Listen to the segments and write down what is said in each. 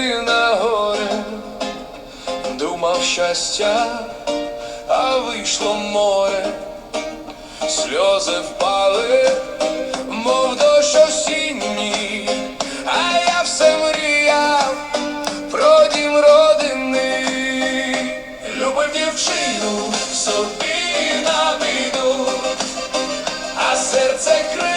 єдине горе, думав щастя, а вийшло море, сльози впали, мов дощ осінній, а я все мріяв про дім родини, любив дівчину собі на біду, а серце крикне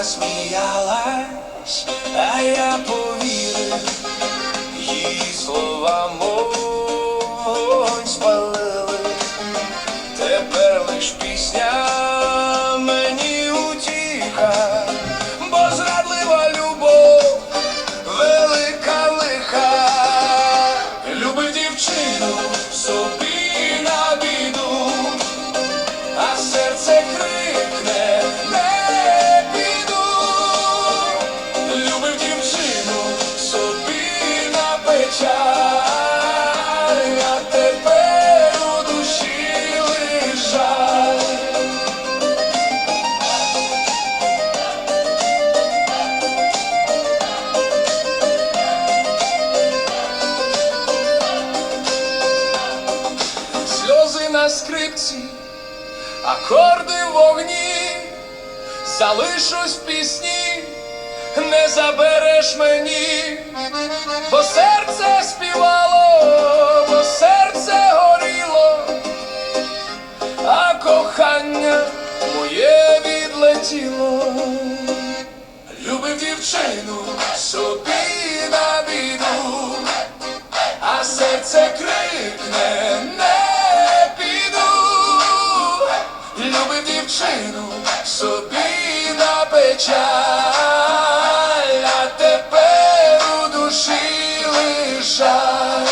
Вона сміялась, а я повірив, її слова мовонь спалили. Тепер лиш пісня на скрипці, акорди вогні, залишусь в пісні, не забереш мені, бо серце співало, бо серце горіло, а кохання моє відлетіло. Любив дівчину собі на біду, а серце крикне машину собі на печаль, а тепер у душі лишай.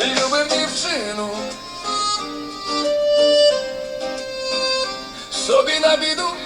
Любив дівчину, собі на біду.